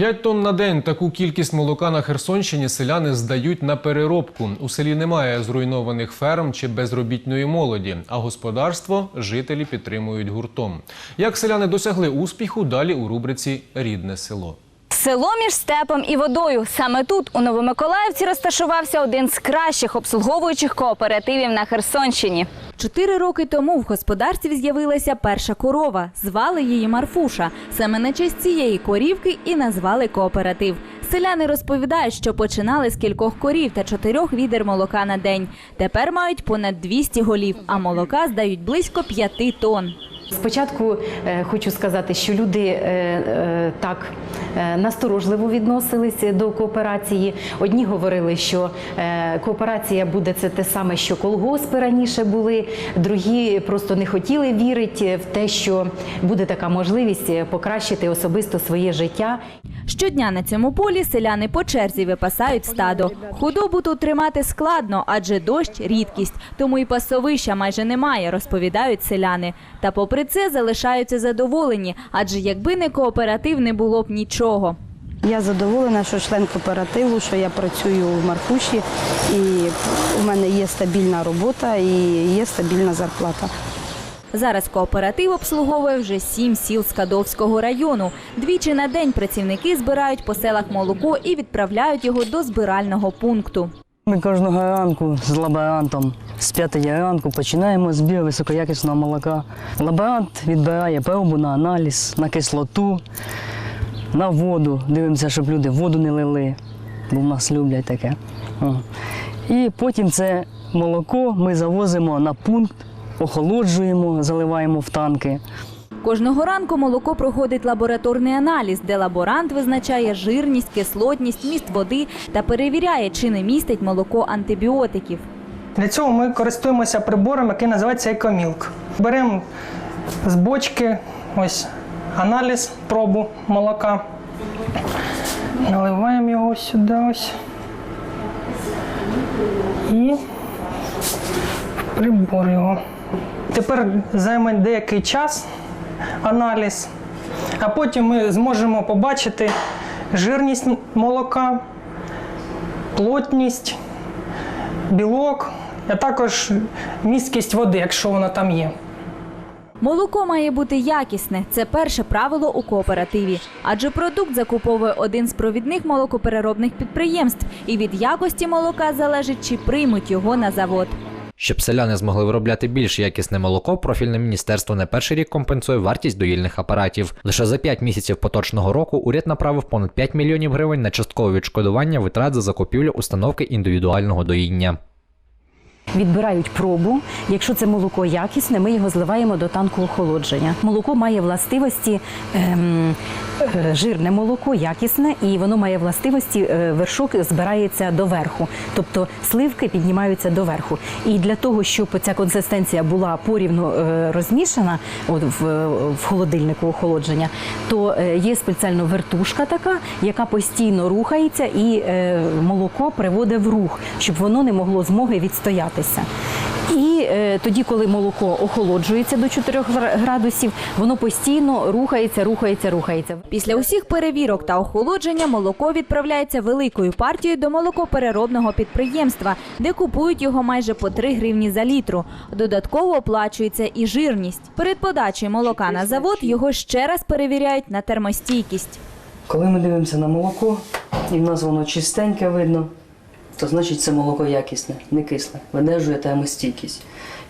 П'ять тонн на день таку кількість молока на Херсонщині селяни здають на переробку. У селі немає зруйнованих ферм чи безробітної молоді, а господарство жителі підтримують гуртом. Як селяни досягли успіху, далі у рубриці Рідне село. Село між степом і водою. Саме тут, у Новомиколаївці, розташувався один з кращих обслуговуючих кооперативів на Херсонщині. Чотири роки тому в господарстві з'явилася перша корова. Звали її Марфуша. Саме на честь цієї корівки і назвали кооператив. Селяни розповідають, що починали з кількох корів та чотирьох відер молока на день. Тепер мають понад 200 голів, а молока здають близько 5 тонн. Спочатку е, хочу сказати, що люди е, е, так насторожливо відносилися до кооперації. Одні говорили, що кооперація буде це те саме, що колгоспи раніше були. Другі просто не хотіли вірити в те, що буде така можливість покращити особисто своє життя. Щодня на цьому полі селяни по черзі випасають стадо. Худобу тут тримати складно, адже дощ рідкість, тому і пасовища майже немає, розповідають селяни. Та попри це залишаються задоволені, адже якби не кооператив, не було б нічого. Я задоволена, що член кооперативу, що я працюю в Маркуші, і у мене є стабільна робота і є стабільна зарплата. Зараз кооператив обслуговує вже сім сіл Скадовського району. Двічі на день працівники збирають по селах молоко і відправляють його до збирального пункту. Ми кожного ранку з лаборантом з п'ятої ранку починаємо збір високоякісного молока. Лаборант відбирає пробу на аналіз, на кислоту, на воду. Дивимося, щоб люди воду не лили, бо в нас люблять таке. І потім це молоко ми завозимо на пункт, охолоджуємо, заливаємо в танки. Кожного ранку молоко проходить лабораторний аналіз, де лаборант визначає жирність, кислотність, міст води та перевіряє, чи не містить молоко антибіотиків. Для цього ми користуємося прибором, який називається екомілк. Беремо з бочки ось аналіз, пробу молока. Наливаємо його сюди ось. І прибор його. Тепер займе деякий час аналіз, а потім ми зможемо побачити жирність молока, плотність білок, а також місткість води, якщо вона там є. Молоко має бути якісне. Це перше правило у кооперативі. Адже продукт закуповує один з провідних молокопереробних підприємств, і від якості молока залежить, чи приймуть його на завод. Щоб селяни змогли виробляти більш якісне молоко, профільне міністерство не перший рік компенсує вартість доїльних апаратів. Лише за 5 місяців поточного року уряд направив понад 5 мільйонів гривень на часткове відшкодування витрат за закупівлю установки індивідуального доїння. Відбирають пробу. Якщо це молоко якісне, ми його зливаємо до танку охолодження. Молоко має властивості ем, е, жирне молоко, якісне, і воно має властивості, е, вершок збирається доверху, тобто сливки піднімаються доверху. І для того, щоб ця консистенція була порівну е, розмішана от в, в холодильнику охолодження, то є спеціально вертушка така, яка постійно рухається, і молоко приводить в рух, щоб воно не могло змоги відстоятися. І е, тоді, коли молоко охолоджується до 4 градусів, воно постійно рухається, рухається, рухається. Після усіх перевірок та охолодження молоко відправляється великою партією до молокопереробного підприємства, де купують його майже по 3 гривні за літру. Додатково оплачується і жирність. Перед подачею молока на завод його ще раз перевіряють на термостійкість. Коли ми дивимося на молоко, і в нас воно чистеньке видно, то значить це молоко якісне, не кисле, видержує термостійкість.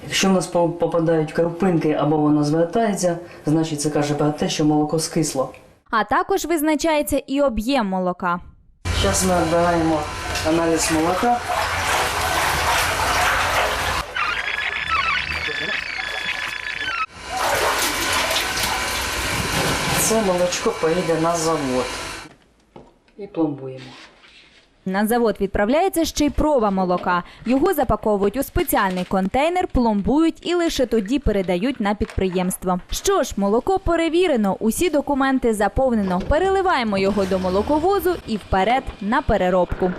Якщо в нас попадають крупинки або воно звертається, значить це каже про те, що молоко скисло. А також визначається і об'єм молока. Зараз ми відбираємо аналіз молока. Це молочко поїде на завод. І пломбуємо. На завод відправляється ще й проба молока. Його запаковують у спеціальний контейнер, пломбують і лише тоді передають на підприємство. Що ж, молоко перевірено, усі документи заповнено. Переливаємо його до молоковозу і вперед на переробку.